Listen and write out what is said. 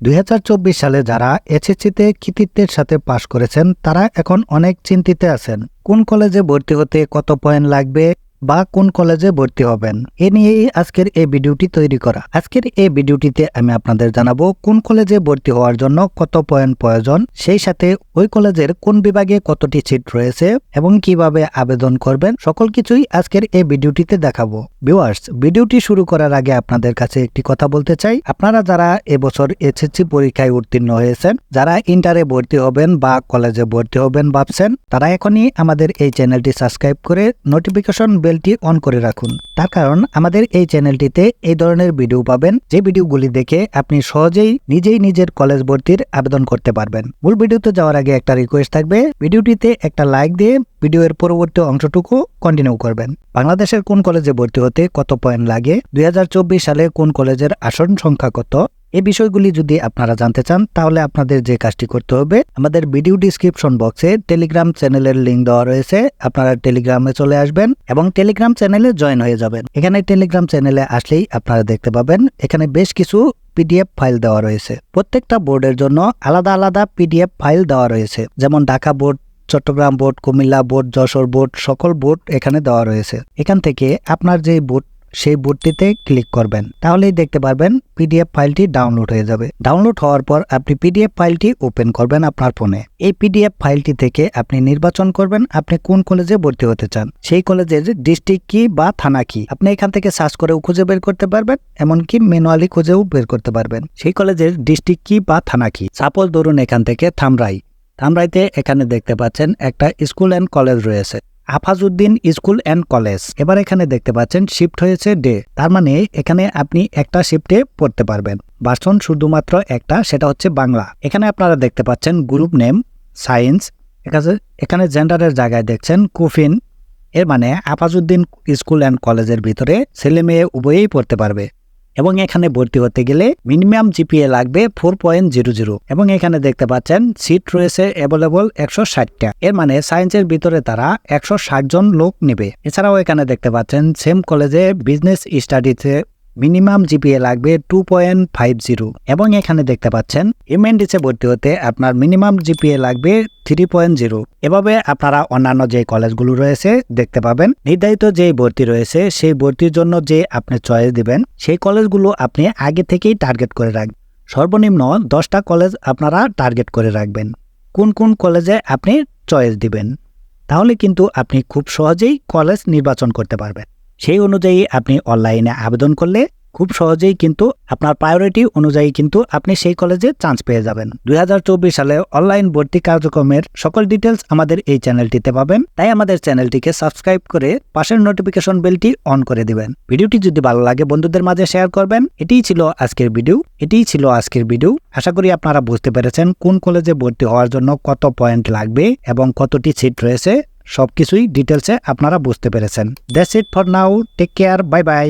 দুই হাজার চব্বিশ সালে যারা এসএসসিতে কৃতিত্বের সাথে পাশ করেছেন, তারা এখন অনেক চিন্তিত আছেন। কোন কলেজে ভর্তি হতে কত পয়েন্ট লাগবে? বা কোন কলেজে ভর্তি হবেন। এ নিয়েই আজকের এই ভিডিওটি তৈরি করা। আজকের এই ভিডিওটিতে আমি আপনাদের জানাব কোন কলেজে ভর্তি হওয়ার জন্য কত পয়েন্ট প্রয়োজন, সেই সাথে ওই কলেজের কোন বিভাগে কতটি সিট রয়েছে এবং কীভাবে আবেদন করবেন, সকল কিছুই আজকের এই ভিডিওটিতে দেখাবো। ভিউয়ার্স, ভিডিওটি শুরু করার আগে আপনাদের কাছে একটি কথা বলতে চাই। আপনারা যারা এবছর এসএসসি পরীক্ষায় উত্তীর্ণ হয়েছেন, যারা ইন্টারে ভর্তি হবেন বা কলেজে ভর্তি হবেন ভাবছেন, তারা এখনই আমাদের এই চ্যানেলটি সাবস্ক্রাইব করে নোটিফিকেশন বেলটি অন করে রাখুন। তার কারণ আমাদের এই চ্যানেলটিতে এই ধরনের ভিডিও পাবেন, যে ভিডিওগুলি দেখে আপনি সহজেই নিজেই নিজের কলেজ ভর্তির আবেদন করতে পারবেন। মূল ভিডিওতে যাওয়ার আগে একটা রিকোয়েস্ট থাকবে, ভিডিওটিতে একটা লাইক দিয়ে ভিডিওর পরবর্তী অংশটুকু কন্টিনিউ করবেন। বাংলাদেশের কোন কলেজে ভর্তি হতে কত পয়েন্ট লাগে? দুই হাজার চব্বিশ সালে কোন কলেজের আসন সংখ্যা কত? এই বিষয়গুলি যদি আপনারা জানতে চান, তাহলে আপনাদের যে কাজটি করতে হবে, আমাদের ভিডিও ডিসক্রিপশন বক্সে টেলিগ্রাম চ্যানেলের লিঙ্ক দেওয়া রয়েছে। আপনারা টেলিগ্রামে চলে আসবেন এবং টেলিগ্রাম চ্যানেলে জয়েন হয়ে যাবেন। এখানে টেলিগ্রাম চ্যানেলে আসলেই আপনারা দেখতে পাবেন, এখানে বেশ কিছু পিডিএফ ফাইল দেওয়া রয়েছে। প্রত্যেকটা বোর্ডের জন্য আলাদা আলাদা পিডিএফ ফাইল দেওয়া রয়েছে। যেমন Dhaka board Chattogram board Comilla board Jessore board সকল বোর্ড এখানে দেওয়া রয়েছে। এখান থেকে আপনার যে বোর্ড সেই বোর্ডটিতে ক্লিক করবেন। তাহলেই দেখতে পারবেন পিডিএফ ফাইলটি ডাউনলোড হয়ে যাবে। ডাউনলোড হওয়ার পর আপনি পিডিএফ ফাইলটি ওপেন করবেন আপনার ফোনে। এই পিডিএফ ফাইলটি থেকে আপনি নির্বাচন করবেন আপনি কোন কলেজে ভর্তি হতে চান। সেই কলেজের ডিস্ট্রিক্ট কি বা থানা কি? আপনি এখান থেকে সার্চ করেও খুঁজে বের করতে পারবেন, এমনকি ম্যানুয়ালি খুঁজেও বের করতে পারবেন। সেই কলেজের ডিস্ট্রিক্ট কি বা থানা কি? সাপোজ ধরুন এখান থেকে থামরাই। থামরাইতে এখানে দেখতে পাচ্ছেন একটা স্কুল অ্যান্ড কলেজ রয়েছে। Afazuddin school and college. এবার এখানে দেখতে পাচ্ছেন শিফট হয়েছে ডে। তার মানে এখানে আপনি একটা শিফটে পড়তে পারবেন। বাসন শুধুমাত্র একটা, সেটা হচ্ছে বাংলা। এখানে আপনারা দেখতে পাচ্ছেন গ্রুপ নেম, সায়েন্স। এখানে জেন্ডারের জায়গায় দেখছেন কুফিন। এর মানে আফাজউদ্দিন স্কুল অ্যান্ড কলেজের ভিতরে ছেলে মেয়ে উভয়েই পড়তে পারবে। এবং এখানে ভর্তি হতে গেলে মিনিমাম জিপিএ লাগবে ফোর পয়েন্ট জিরো জিরো এবং এখানে দেখতে পাচ্ছেন সিট রয়েছে অ্যাভেলেবল একশো ষাটটা। এর মানে সায়েন্সের ভিতরে তারা একশো ষাট জন লোক নেবে। এছাড়াও এখানে দেখতে পাচ্ছেন সেম কলেজে বিজনেস স্টাডিতে মিনিমাম জিপিএ লাগবে টু পয়েন্ট ফাইভ জিরো এবং এখানে দেখতে পাচ্ছেন এমএনডিসে ভর্তি হতে আপনার মিনিমাম জিপিএ লাগবে থ্রি পয়েন্ট জিরো এভাবে আপনারা অন্যান্য যে কলেজগুলো রয়েছে, দেখতে পাবেন। নির্ধারিত যে ভর্তি রয়েছে, সেই ভর্তির জন্য যে আপনি চয়েস দিবেন, সেই কলেজগুলো আপনি আগে থেকেই টার্গেট করে রাখবেন সর্বনিম্ন দশটা কলেজ আপনারা টার্গেট করে রাখবেন। কোন কোন কলেজে আপনি চয়েস দিবেন। তাহলে কিন্তু আপনি খুব সহজেই কলেজ নির্বাচন করতে পারবেন। সেই অনুযায়ী আপনি অনলাইনে আবেদন করলে খুব সহজেই কিন্তু আপনার প্রায়োরিটি অনুযায়ী কিন্তু আপনি সেই কলেজে চান্স পেয়ে যাবেন। দু হাজার চব্বিশ সালে অনলাইন ভর্তি কার্যক্রমের সকল ডিটেলস আমাদের এই চ্যানেলটিতে পাবেন। তাই আমাদের চ্যানেলটিকে সাবস্ক্রাইব করে পাশের নোটিফিকেশন বেলটি অন করে দিবেন। ভিডিওটি যদি ভালো লাগে বন্ধুদের মাঝে শেয়ার করবেন। এটিই ছিল আজকের ভিডিও এটিই ছিল আজকের ভিডিও আশা করি আপনারা বুঝতে পেরেছেন কোন কলেজে ভর্তি হওয়ার জন্য কত পয়েন্ট লাগবে এবং কতটি সিট রয়েছে। সবকিছুই ডিটেলসে আপনারা বুঝতে পেরেছেন। That's it for now take care bye bye